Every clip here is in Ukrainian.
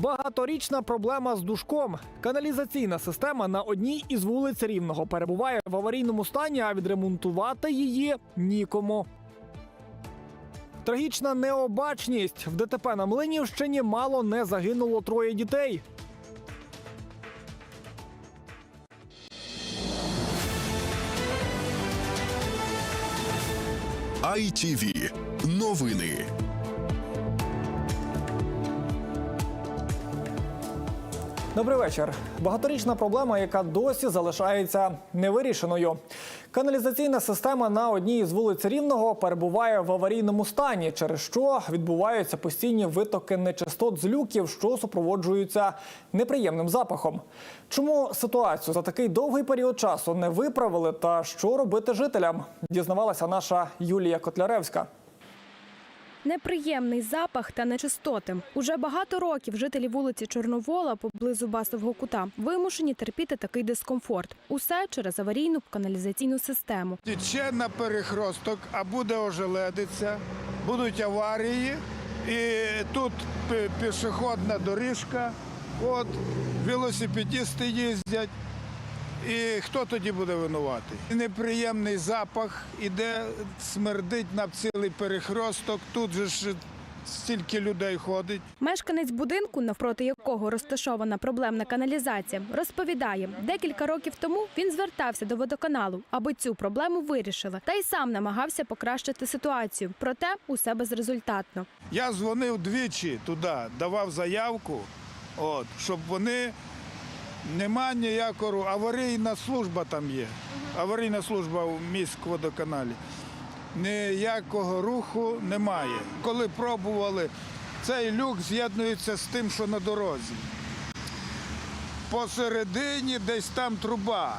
Багаторічна проблема з душком. Каналізаційна система на одній із вулиць Рівного перебуває в аварійному стані, а відремонтувати її нікому. Трагічна необачність. В ДТП на Млинівщині мало не загинуло троє дітей. ITV. Новини. Добрий вечір. Багаторічна проблема, яка досі залишається невирішеною. Каналізаційна система на одній із вулиць Рівного перебуває в аварійному стані, через що відбуваються постійні витоки нечистот з люків, що супроводжуються неприємним запахом. Чому ситуацію за такий довгий період часу не виправили та що робити жителям? Дізнавалася наша Юлія Котляревська. Неприємний запах та нечистоти. Уже багато років жителі вулиці Чорновола поблизу Басового кута вимушені терпіти такий дискомфорт. Усе через аварійну каналізаційну систему. Тече на перехросток, а буде ожеледиця, будуть аварії, і тут пішохідна доріжка, от, велосипедисти їздять. І хто тоді буде винуватий? Неприємний запах іде, смердить на цілий перехросток. Тут же ж стільки людей ходить. Мешканець будинку, навпроти якого розташована проблемна каналізація, розповідає, декілька років тому він звертався до водоканалу, аби цю проблему вирішили, та й сам намагався покращити ситуацію. Проте усе безрезультатно. Я дзвонив двічі туди, давав заявку, от, щоб вони нема ніякого аварійна служба там є. Аварійна служба в міськводоканалі. Ніякого руху немає. Коли пробували, цей люк з'єднується з тим, що на дорозі. Посередині десь там труба.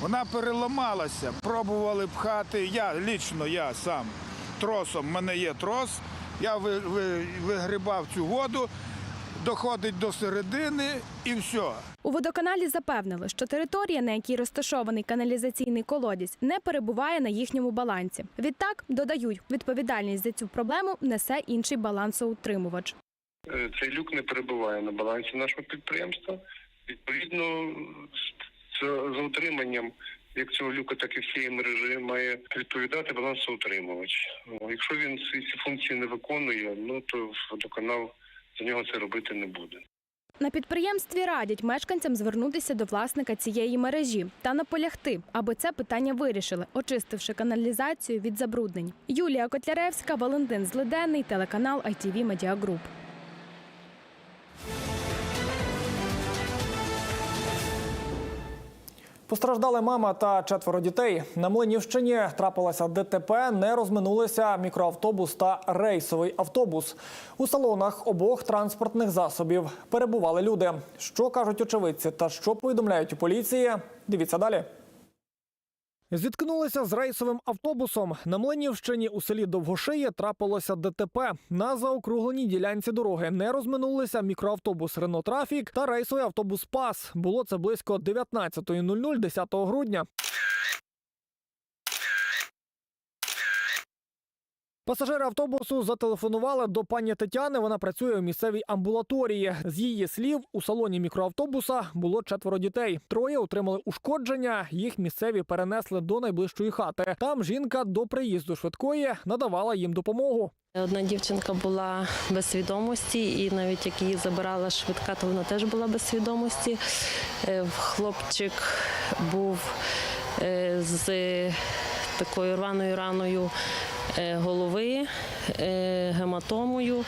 Вона переламалася. Пробували пхати. Я лічно, я сам тросом. в мене є трос. Я ви- ви- вигрібав цю воду, доходить до середини і все. У водоканалі запевнили, що територія, на якій розташований каналізаційний колодязь, не перебуває на їхньому балансі. Відтак додають, відповідальність за цю проблему несе інший балансоутримувач. Е, Цей люк не перебуває на балансі нашого підприємства. Відповідно, з- за утриманням як цього люка, так і всієї мережі має відповідати балансоутримувач. Якщо він ці ці функції не виконує, ну то водоканал за нього це робити не буде. На підприємстві радять мешканцям звернутися до власника цієї мережі та наполягти, аби це питання вирішили, очистивши каналізацію від забруднень. Юлія Котляревська, Валентин Злиденний, телеканал ITV Media Group. Постраждали мама та четверо дітей. На Млинівщині трапилася ДТП, не розминулися мікроавтобус та рейсовий автобус. У салонах обох транспортних засобів перебували люди. Що кажуть очевидці та що повідомляють у поліції? Дивіться далі. Зіткнулися з рейсовим автобусом. На Млинівщині у селі Довгошиє трапилося ДТП. На заокругленій ділянці дороги не розминулися мікроавтобус Рено Трафік та рейсовий автобус Пас. Було це близько 19.00 10 грудня. Пасажири автобусу зателефонували до пані Тетяни. Вона працює у місцевій амбулаторії. З її слів, у салоні мікроавтобуса було четверо дітей. Троє отримали ушкодження. Їх місцеві перенесли до найближчої хати. Там жінка до приїзду швидкої надавала їм допомогу. Одна дівчинка була без свідомості, і навіть як її забирала швидка, то вона теж була без свідомості. Е, Хлопчик був е, з такою раною е, голови, е, гематомою,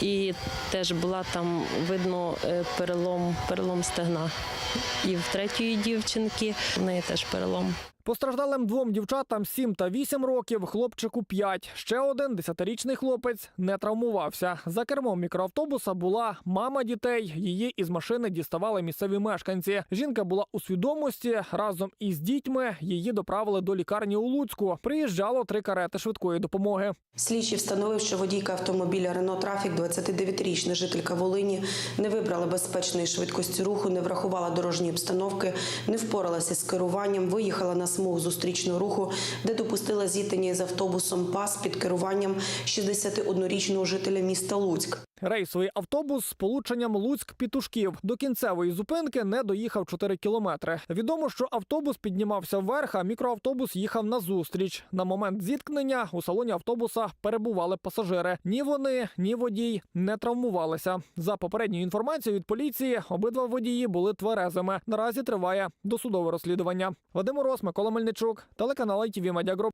і теж була там видно е, перелом, перелом стегна. І в третьої дівчинки в неї теж перелом. Постраждалим двом дівчатам 7 та 8 років, хлопчику 5. Ще один десятирічний хлопець не травмувався. За кермом мікроавтобуса була мама дітей. Її із машини діставали місцеві мешканці. Жінка була у свідомості. Разом із дітьми її доправили до лікарні у Луцьку. Приїжджало три карети швидкої допомоги. Слідчий встановив, що водійка автомобіля Рено Трафік, 29-річна жителька Волині, не вибрала безпечної швидкості руху, не врахувала дорожньої обстановки, не впоралася з керуванням, виїхала на смугу зустрічного руху, де допустила зіткнення з автобусом ПАС під керуванням 61-річного жителя міста Луцьк. Рейсовий автобус з полученням Луцьк-Пітушків до кінцевої зупинки не доїхав 4 кілометри. Відомо, що автобус піднімався вверх, а мікроавтобус їхав назустріч. На момент зіткнення у салоні автобуса перебували пасажири. Ні вони, ні водій не травмувалися. За попередньою інформацією від поліції, обидва водії були тверезими. Наразі триває досудове розслідування. Вадим Мороз, Микола Мельничук, телеканал ITV Media.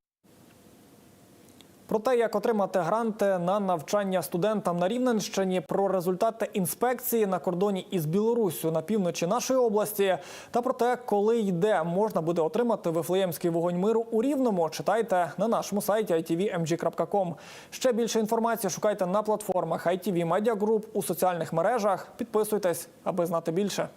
Про те, як отримати гранти на навчання студентам на Рівненщині, про результати інспекції на кордоні із Білоруссю на півночі нашої області, та про те, коли й де можна буде отримати вифлеємський вогонь миру у Рівному, читайте на нашому сайті itvmg.com. Ще більше інформації шукайте на платформах ITV Media Group у соціальних мережах. Підписуйтесь, аби знати більше.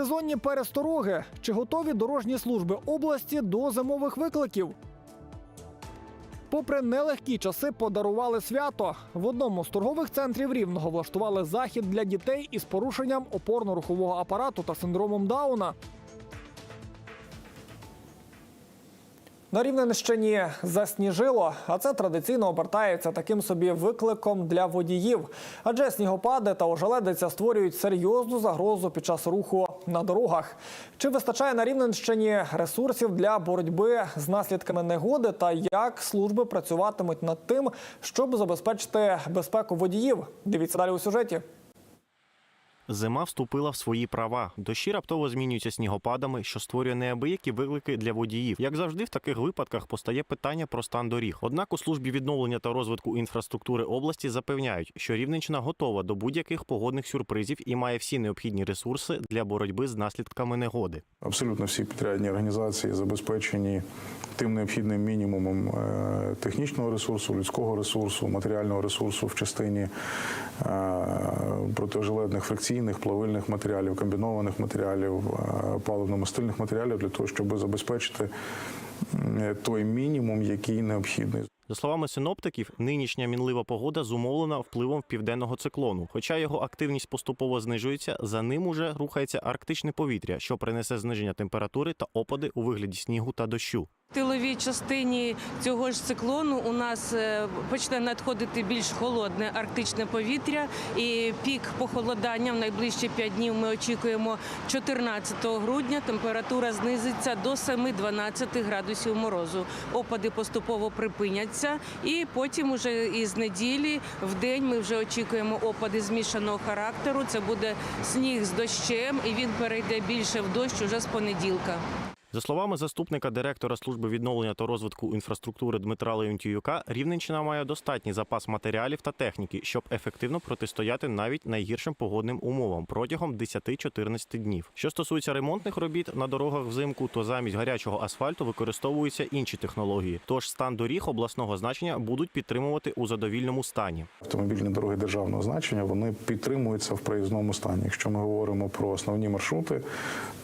Сезонні перестороги. Чи готові дорожні служби області до зимових викликів? Попри нелегкі часи, подарували свято. В одному з торгових центрів рівного влаштували захід для дітей із порушенням опорно-рухового апарату та синдромом Дауна. На Рівненщині засніжило, а це традиційно обертається таким собі викликом для водіїв. Адже снігопади та ожеледиця створюють серйозну загрозу під час руху на дорогах. Чи вистачає на Рівненщині ресурсів для боротьби з наслідками негоди та як служби працюватимуть над тим, щоб забезпечити безпеку водіїв? Дивіться далі у сюжеті. Зима вступила в свої права. Дощі раптово змінюються снігопадами, що створює неабиякі виклики для водіїв. Як завжди, в таких випадках постає питання про стан доріг. Однак у службі відновлення та розвитку інфраструктури області запевняють, що Рівненщина готова до будь-яких погодних сюрпризів і має всі необхідні ресурси для боротьби з наслідками негоди. Абсолютно всі підрядні організації забезпечені тим необхідним мінімумом е, технічного ресурсу, людського ресурсу, матеріального ресурсу в частині е, протижилетних фрикційних, плавильних матеріалів, комбінованих матеріалів, е, паливно-мастильних матеріалів для того, щоб забезпечити той мінімум, який необхідний. За словами синоптиків, нинішня мінлива погода зумовлена впливом південного циклону. Хоча його активність поступово знижується, за ним уже рухається арктичне повітря, що принесе зниження температури та опади у вигляді снігу та дощу. Тиловій частині цього ж циклону у нас е, почне надходити більш холодне арктичне повітря, і пік похолодання в найближчі 5 днів ми очікуємо 14 грудня. Температура знизиться до 7-12 градусів морозу. Опади поступово припиняться, і потім, уже із неділі, в день ми вже очікуємо опади змішаного характеру. Це буде сніг з дощем, і він перейде більше в дощ уже з понеділка. За словами заступника директора служби відновлення та розвитку інфраструктури Дмитра Леонтіюка, Рівненщина має достатній запас матеріалів та техніки, щоб ефективно протистояти навіть найгіршим погодним умовам протягом 10-14 днів. Що стосується ремонтних робіт на дорогах взимку, то замість гарячого асфальту використовуються інші технології. Тож стан доріг обласного значення будуть підтримувати у задовільному стані. Автомобільні дороги державного значення вони підтримуються в проїзному стані. Якщо ми говоримо про основні маршрути,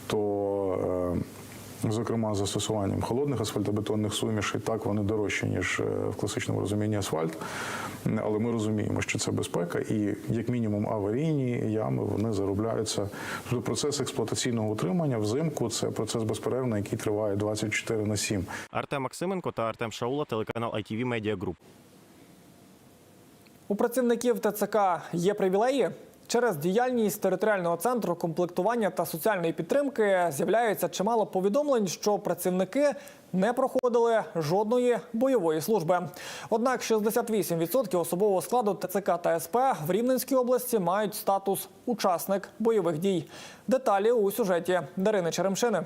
то е, Зокрема, застосуванням холодних асфальтобетонних сумішей, так вони дорожчі, ніж е, в класичному розумінні асфальт. Але ми розуміємо, що це безпека, і як мінімум аварійні ями вони заробляються. Тобто процес експлуатаційного утримання взимку це процес безперервний, який триває 24 на 7. Артем Максименко та Артем Шаула, телеканал ITV Media Group. У працівників ТЦК є привілеї. Через діяльність територіального центру комплектування та соціальної підтримки з'являється чимало повідомлень, що працівники не проходили жодної бойової служби. Однак 68% особового складу ТЦК та СП в Рівненській області мають статус учасник бойових дій. Деталі у сюжеті Дарини Черемшини.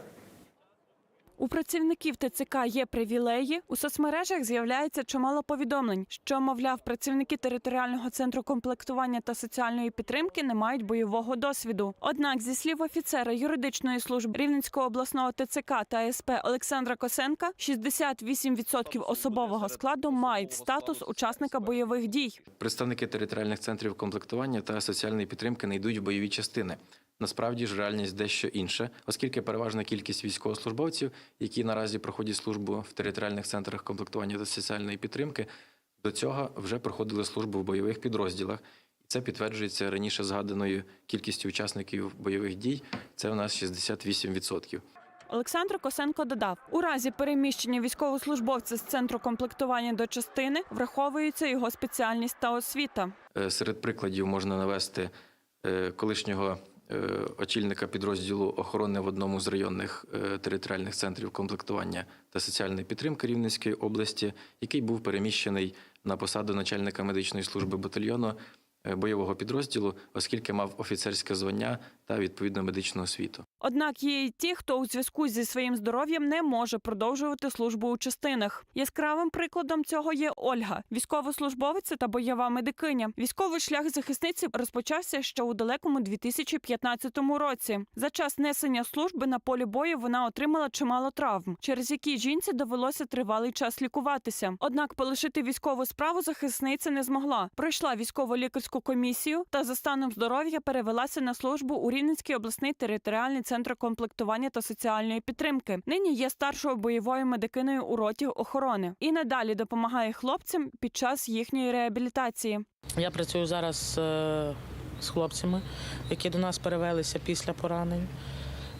У працівників ТЦК є привілеї. У соцмережах з'являється чимало повідомлень, що, мовляв, працівники територіального центру комплектування та соціальної підтримки не мають бойового досвіду. Однак, зі слів офіцера юридичної служби Рівненського обласного ТЦК та СП Олександра Косенка, 68% особового складу мають статус учасника бойових дій. Представники територіальних центрів комплектування та соціальної підтримки не йдуть в бойові частини. Насправді ж реальність дещо інша, оскільки переважна кількість військовослужбовців, які наразі проходять службу в територіальних центрах комплектування та соціальної підтримки, до цього вже проходили службу в бойових підрозділах. І це підтверджується раніше згаданою кількістю учасників бойових дій. Це у нас 68%. Олександр Косенко додав: у разі переміщення військовослужбовця з центру комплектування до частини враховується його спеціальність та освіта. Е, Серед прикладів можна навести е, колишнього очільника підрозділу охорони в одному з районних е, територіальних центрів комплектування та соціальної підтримки Рівненської області, який був переміщений на посаду начальника медичної служби батальйону е, бойового підрозділу, оскільки мав офіцерське звання та відповідну медичну освіту. Однак є й ті, хто у зв'язку зі своїм здоров'ям не може продовжувати службу у частинах. Яскравим прикладом цього є Ольга, військовослужбовиця та бойова медикиня. Військовий шлях захисниці розпочався ще у далекому 2015 році. За час несення служби на полі бою вона отримала чимало травм, через які жінці довелося тривалий час лікуватися. Однак полишити військову справу захисниця не змогла. Пройшла військово-лікарську комісію та за станом здоров'я перевелася на службу у Рівненський обласний територіальний центр комплектування та соціальної підтримки. Нині є старшою бойовою медикиною у роті охорони і надалі допомагає хлопцям під час їхньої реабілітації. Я працюю зараз е, з хлопцями, які до нас перевелися після поранень,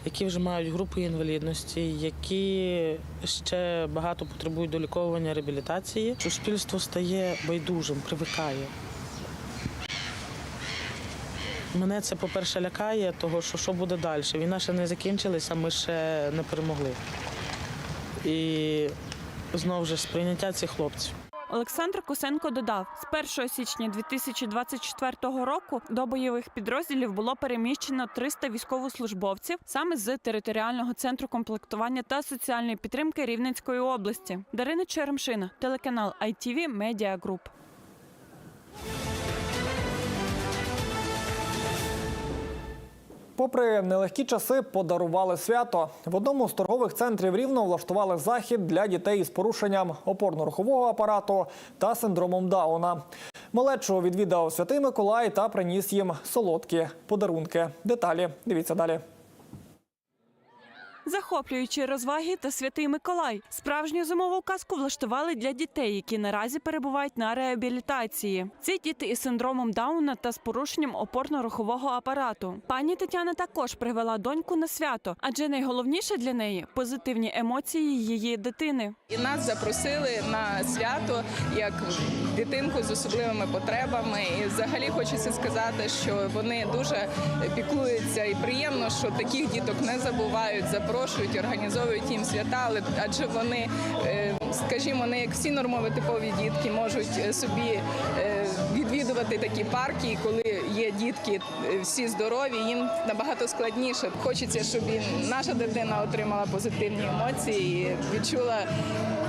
які вже мають групу інвалідності, які ще багато потребують доліковування реабілітації. Суспільство стає байдужим, привикає. Мене це, по-перше, лякає, того, що що буде далі. Війна ще не закінчилася, ми ще не перемогли. І знову ж сприйняття цих хлопців. Олександр Косенко додав, з 1 січня 2024 року до бойових підрозділів було переміщено 300 військовослужбовців саме з територіального центру комплектування та соціальної підтримки Рівненської області. Дарина Черемшина, телеканал ITV Media Group. Попри нелегкі часи, подарували свято. В одному з торгових центрів рівно влаштували захід для дітей із порушенням опорно-рухового апарату та синдромом Дауна. Малечого відвідав святий Миколай та приніс їм солодкі подарунки. Деталі дивіться далі. Захоплюючі розваги та святий Миколай. Справжню зимову казку влаштували для дітей, які наразі перебувають на реабілітації. Ці діти із синдромом Дауна та з порушенням опорно-рухового апарату. Пані Тетяна також привела доньку на свято, адже найголовніше для неї позитивні емоції її дитини. І нас запросили на свято як дитинку з особливими потребами. І взагалі хочеться сказати, що вони дуже піклуються і приємно, що таких діток не забувають, запрошують, організовують їм свята, але адже вони, е, скажімо, не як всі нормові типові дітки можуть е, собі е, відвідувати такі парки, і коли є дітки е, всі здорові, їм набагато складніше. Хочеться, щоб і наша дитина отримала позитивні емоції і відчула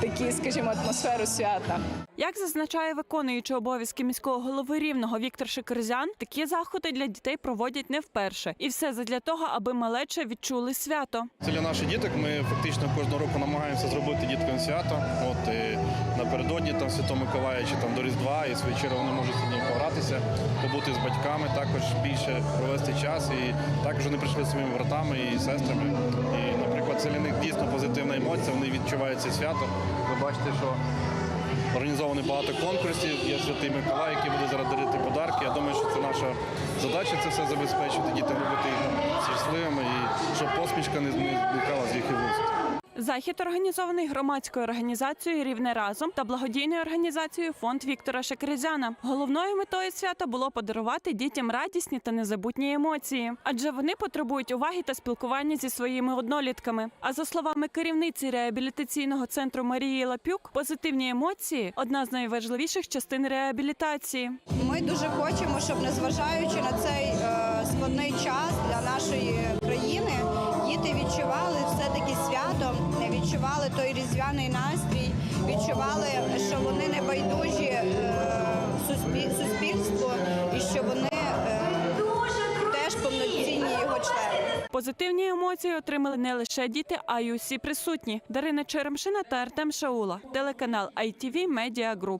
такі, скажімо, атмосферу свята. Як зазначає виконуючий обов'язки міського голови рівного Віктор Шикерзян, такі заходи для дітей проводять не вперше, і все задля того, аби малече відчули свято. Це для наших діток. Ми фактично кожного року намагаємося зробити діткам свято. От і напередодні там Святого Миколая чи там до Різдва, і свої черги вони можуть сьогодні погратися, побути з батьками, також більше провести час. І також вони прийшли зі своїми братами і сестрами. І, наприклад, це для них дійсно позитивна емоція. Вони відчувають це свято. Ви бачите, що Організовано багато конкурсів. Є святий Миколай, який буде зараз дарити подарки. Я думаю, що це наша задача це все забезпечити, дітям робити їх щасливими і щоб посмішка не зникала з їхніх вуст. Захід організований громадською організацією Рівне разом та благодійною організацією Фонд Віктора Шекерезяна. Головною метою свята було подарувати дітям радісні та незабутні емоції, адже вони потребують уваги та спілкування зі своїми однолітками. А за словами керівниці реабілітаційного центру Марії Лапюк, позитивні емоції одна з найважливіших частин реабілітації. Ми дуже хочемо, щоб незважаючи на цей е, складний час для нашої країни, діти відчували все таки святом, відчували той різдвяний настрій, відчували, що вони не байдужі е, суспіль- суспільству і що вони е, теж повноцінні його члени. Позитивні емоції отримали не лише діти, а й усі присутні. Дарина Черемшина та Артем Шаула. Телеканал ITV Media Group.